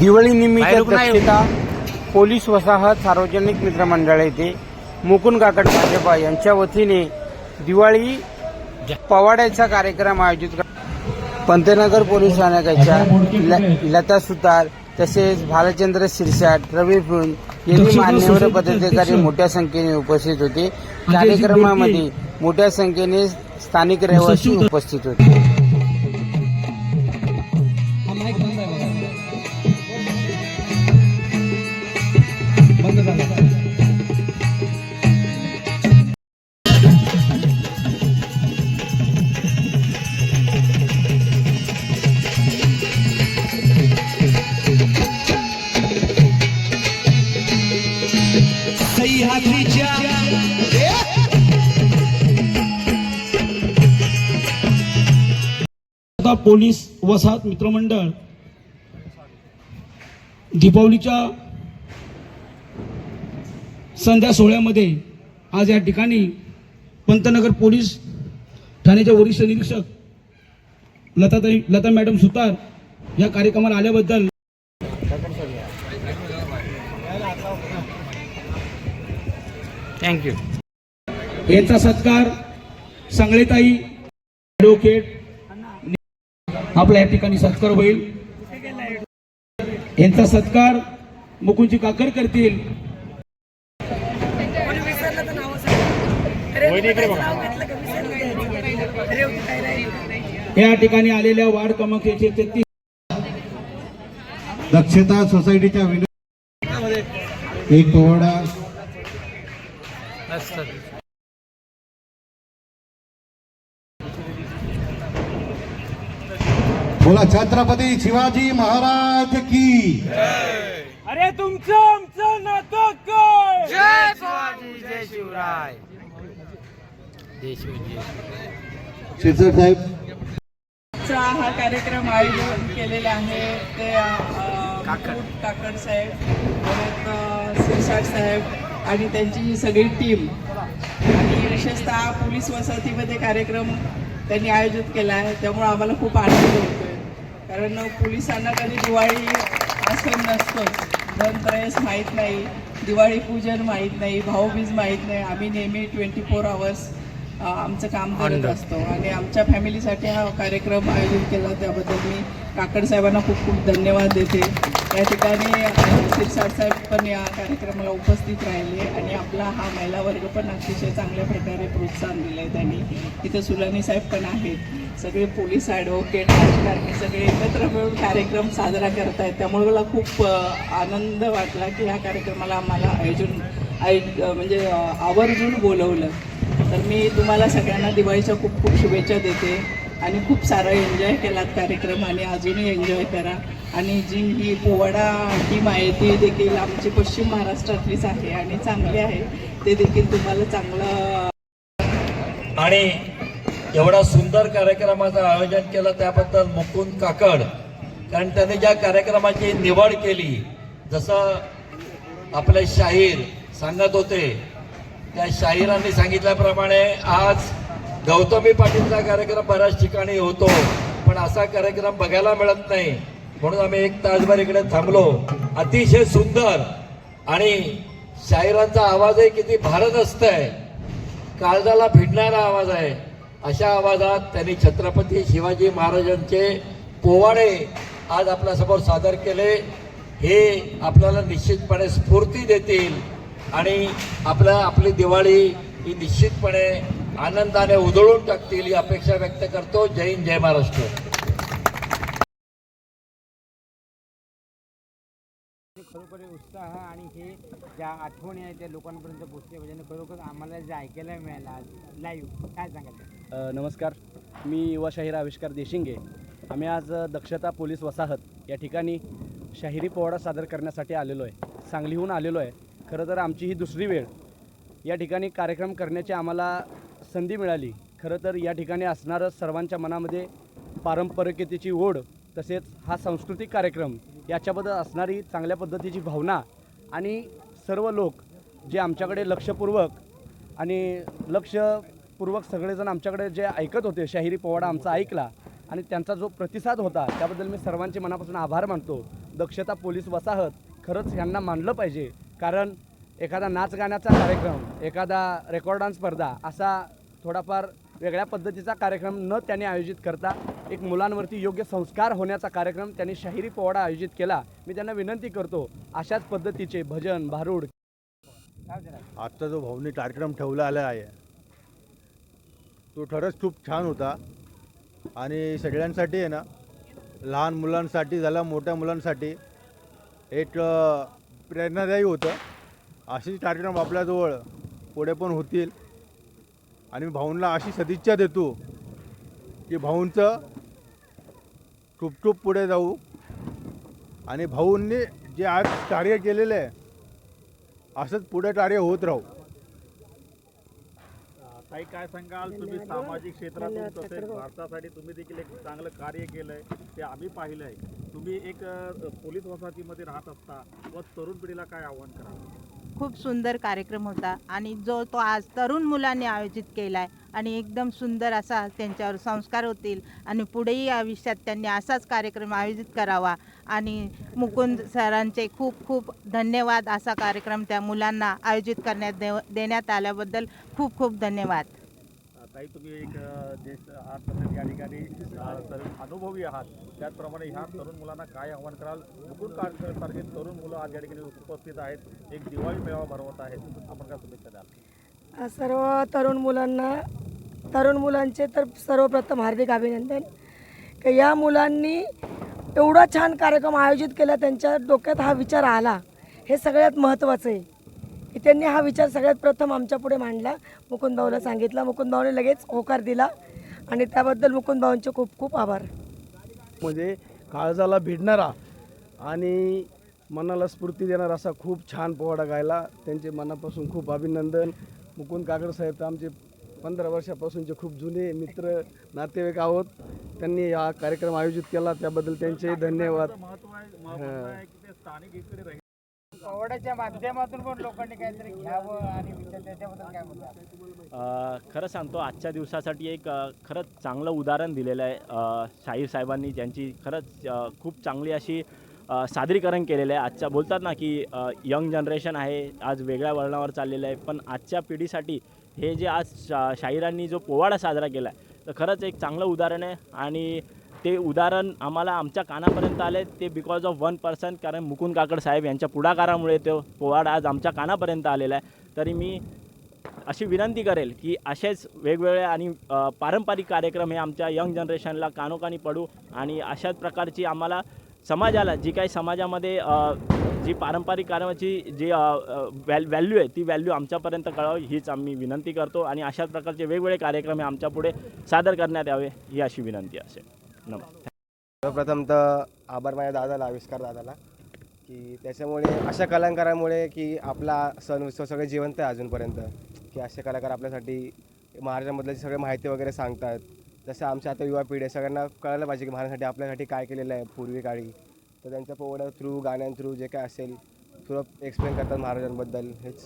दिवाळीनिमित्त. दक्षता पोलीस वसाहत सार्वजनिक मित्रमंडळ येथे मुकुंद काकड भाजपा यांच्या वतीने दिवाळी पवाड्याचा कार्यक्रम आयोजित कर- पंतनगर पोलीस स्थानकाच्या ल- लता सुतार तसेच भालचंद्र शिरसाट रवी फुल यांनी मान्यवर पदाधिकारी मोठ्या संख्येने उपस्थित होते. कार्यक्रमामध्ये मोठ्या संख्येने स्थानिक रहिवासी उपस्थित होते. सह्याद्रीच्या आता पोलीस वसाहत मित्रमंडळ दीपावलीच्या संध्या सोहळ्यामध्ये आज या ठिकाणी पंतनगर पोलीस ठाण्याचे वरिष्ठ निरीक्षक लताताई लता मॅडम सुतार या कार्यक्रमाला आल्याबद्दल थँक्यू यांचा सत्कार सांगळेताई ॲडव्होकेट आपल्या या ठिकाणी सत्कार होईल. यांचा सत्कार मुकुंदजी काकर करतील. या ठिकाणी आलेल्या वार्ड क्रमांक एकशे तेहतीस दक्षता सोसायटीच्या विनोद एक पोवाडा बोला छत्रपती शिवाजी महाराज की? अरे तुमचं आमचं नातं काय? जय शिवाजी जय शिवराय. जय शिवजी शिरसट साहेब. चा हा कार्यक्रम आयोजन केलेला आहे. ते मुकुट काकड. साहेब परत शिरसाट साहेब आणि त्यांची सगळी टीम आणि विशेषतः पोलीस वसाहतीमध्ये कार्यक्रम त्यांनी आयोजित केला आहे. त्यामुळे आम्हाला खूप आनंद होतोय. कारण पोलिसांना कधी दिवाळी असं नसतंच. धनत्रयस माहीत नाही दिवाळी पूजन माहीत नाही भाऊबीज माहीत नाही. आम्ही नेहमी ट्वेंटी फोर आवर्स आमचं काम करत असतो. आणि आमच्या फॅमिलीसाठी हा कार्यक्रम आयोजित केला. त्याबद्दल मी काकड साहेबांना खूप खूप धन्यवाद देते. या ठिकाणी शिरसाट साहेब पण या कार्यक्रमाला उपस्थित राहिले आणि आपला हा महिला वर्ग पण अतिशय चांगल्या प्रकारे प्रोत्साहन दिलं आहे त्यांनी. इथं सुलानी साहेब पण आहेत. सगळे पोलीस ॲडव्होकेट राजकारणी सगळे एकत्र मिळून कार्यक्रम साजरा करत आहेत त्यामुळे मला खूप आनंद वाटला की ह्या कार्यक्रमाला आम्हाला आयोजन आय म्हणजे आवर्जून बोलवलं. तर मी तुम्हाला सगळ्यांना दिवाळीच्या खूप खूप शुभेच्छा देते. आणि खूप सारा एन्जॉय केलात कार्यक्रम आणि अजूनही एन्जॉय करा. आणि जी ही पोवाडा टीम आहे ती देखील आमची पश्चिम महाराष्ट्रातलीच आहे आणि चांगली आहे. ते देखील तुम्हाला चांगलं आणि एवढा सुंदर कार्यक्रमाचं आयोजन केलं त्याबद्दल मुकुंद काकड. कारण त्याने ज्या कार्यक्रमाची निवड केली जसं आपले शाहीर सांगत होते त्या शाहिरांनी सांगितल्याप्रमाणे आज गौतमी पाटीलचा कार्यक्रम बऱ्याच ठिकाणी होतो पण असा कार्यक्रम बघायला मिळत नाही. म्हणून आम्ही एक तासभर इकडे थांबलो. अतिशय सुंदर आणि शाहिरांचा आवाजही किती भारत असतंय. काळजाला भिडणारा आवाज आहे. अशा आवाजात त्यांनी छत्रपती शिवाजी महाराजांचे पोवाडे आज आपल्यासमोर सादर केले. हे आपल्याला निश्चितपणे स्फूर्ती देतील आणि आपल्या आपली दिवाळी ही निश्चितपणे आनंदाने उधळून टाकतील ही अपेक्षा व्यक्त करतो. जय हिंद जय महाराष्ट्र. खरोखर उत्साह आणि हे ज्या आठवणी आहेत त्या लोकांपर्यंत पोहोचते म्हणजे खरोखर आम्हाला जे ऐकायला मिळालं आज लाईव्ह काय सांगाल? नमस्कार. मी युवा शाहीर आविष्कार देशिंगे. आम्ही आज दक्षता पोलीस वसाहत या ठिकाणी शाहिरी पोवाडा सादर करण्यासाठी आलेलो आहे. सांगलीहून आलेलो आहे. खरं तर आमची ही दुसरी वेळ. या ठिकाणी कार्यक्रम करण्याची आम्हाला संधी मिळाली. खरं तर या ठिकाणी असणारं सर्वांच्या मनामध्ये पारंपरिकतेची ओढ तसेच हा सांस्कृतिक कार्यक्रम याच्याबद्दल असणारी चांगल्या पद्धतीची भावना आणि सर्व लोक जे आमच्याकडे लक्षपूर्वक आणि लक्षपूर्वक सगळेजण आमच्याकडे जे ऐकत होते शाहिरी पोवाडा आमचा ऐकला आणि त्यांचा जो प्रतिसाद होता त्याबद्दल मी सर्वांचे मनापासून आभार मानतो. दक्षता पोलीस वसाहत खरंच यांना मानलं पाहिजे. कारण एखादा नाच गाण्याचा कार्यक्रम एखादा रेकॉर्डान स्पर्धा असा थोडाफार वेगळ्या पद्धतीचा कार्यक्रम न त्याने आयोजित करता एक मुलांवरती योग्य संस्कार होण्याचा कार्यक्रम त्यांनी शाहिरी पोवाडा आयोजित केला. मी त्यांना विनंती करतो अशाच पद्धतीचे भजन भारूड. आजचा जो भाऊनी कार्यक्रम ठेवला आला आहे तो खरंच खूप छान होता. आणि सगळ्यांसाठी आहे ना लहान मुलांसाठी झाला मोठ्या मुलांसाठी एक प्रेरणादायी होतं. असेच कार्यक्रम आपल्याजवळ पुढे पण होतील. आणि भाऊंना अशी सदिच्छा देतो की भाऊंचं खूप खूप पुढे जाऊ. आणि भाऊंनी जे आज कार्य केलेलं आहे असंच पुढे कार्य होत राहू. ताई काय सांगाल? तुम्ही सामाजिक क्षेत्रातून तसेच भारतासाठी तुम्ही देखील एक चांगलं कार्य केलंय ते आम्ही पाहिलंय. तुम्ही एक पोलीस वसाहतीमध्ये राहत असता व तरुण पिढीला काय आव्हान कराल? खूप सुंदर कार्यक्रम होता आणि जो तो आज तरुण मुलांनी आयोजित केला आहे आणि एकदम सुंदर असा त्यांच्यावर संस्कार होतील आणि पुढेही आयुष्यात त्यांनी असाच कार्यक्रम आयोजित करावा. आणि मुकुंद सरांचे खूप खूप धन्यवाद. असा कार्यक्रम त्या मुलांना आयोजित करण्यात देव देण्यात आल्याबद्दल खूप खूप धन्यवाद. ताई तुम्ही एक देश आहात तसेच या ठिकाणी तरुण अनुभवी आहात. त्याचप्रमाणे ह्या तरुण मुलांना काय आव्हान कराल? मुकुंद कारकर तरुण मुलं आज या ठिकाणी उपस्थित आहेत. एक दिवाळी मेळावा भरवत आहेत. आपण काय शुभेच्छा द्याल? सर्व तरुण मुलांना तरुण मुलांचे तर सर्वप्रथम हार्दिक अभिनंदन. की या मुलांनी एवढा छान कार्यक्रम आयोजित केला त्यांच्या डोक्यात हा विचार आला. हे सगळ्यात महत्त्वाचं आहे. त्यांनी हा विचार सगळ्यात प्रथम आमच्या पुढे मांडला. मुकुंदभाऊला सांगितला. मुकुंदभाऊने लगेच होकार दिला. आणि त्याबद्दल मुकुंदभाऊंचे खूप खूप आभार. म्हणजे काळजाला भिडणारा आणि मनाला स्फूर्ती देणारा असा खूप छान पोवाडा गायला. त्यांचे मनापासून खूप अभिनंदन. मुकुंद काकड साहेब आमचे पंधरा वर्षापासूनचे खूप जुने मित्र नातेवाईक आहोत. त्यांनी हा कार्यक्रम आयोजित केला. त्याबद्दल त्यांचे धन्यवाद. पवाड्याच्या माध्यमातून पण लोकांनी काहीतरी घ्यावं आणि विचार त्याच्याबद्दल काय म्हणतात अ, खरं सांगतो आजच्या दिवसासाठी एक अ, खरंच चांगलं उदाहरण दिलेलं आहे. अ, शाहीर साहेबांनी ज्यांची खरंच अ, खूप चांगली अशी अ, सादरीकरण केलेलं आहे. आजच्या बोलतात ना की यंग जनरेशन आहे आज वेगळ्या वळणावर चाललेलं आहे. पण आजच्या पिढीसाठी हे जे आज शा शाहिरांनी जो पोवाडा साजरा केला आहे तर खरंच एक चांगलं उदाहरण आहे. आणि ते उदाहरण आम्हाला आमच्या कानापर्यंत आले. ते बिकॉज ऑफ वन पर्सन कारण मुकुंद काकड साहेब यांच्या पुढाकारामुळे तो पोवाडा आज आमच्या कानापर्यंत आलेला आहे. तरी मी अशी विनंती करेल की असेच वेगवेगळे आणि पारंपरिक कार्यक्रम हे आमच्या यंग जनरेशनला कानोकानी पडू आणि अशाच प्रकारची आम्हाला समाजाला जी काही समाजामध्ये जी पारंपरिक कार्याची जी वॅल व्हॅल्यू आहे ती व्हॅल्यू आमच्यापर्यंत कळावी हीच आम्ही विनंती करतो आणि अशाच प्रकारचे वेगवेगळे कार्यक्रम हे आमच्यापुढे सादर करण्यात यावे ही अशी विनंती असेल. नमस्कार. सर्वप्रथम तर आभार माझ्या दादाला आविष्कार दादाला की त्याच्यामुळे अशा कलाकारामुळे की आपला सण उत्सव सगळे जिवंत आहे अजूनपर्यंत. की असे कलाकार आपल्यासाठी महाराष्ट्रामधली सगळे माहिती वगैरे सांगतात. जसं आमच्या आता युवा पिढी आहे सगळ्यांना कळायला पाहिजे की महाराष्ट्रासाठी आपल्यासाठी काय केलेलं आहे पूर्वी काळी. तर त्यांच्या पोवड्या थ्रू गाण्यां थ्रू जे काय असेल थ्रू एक्सप्लेन करतात महाराजांबद्दल. हेच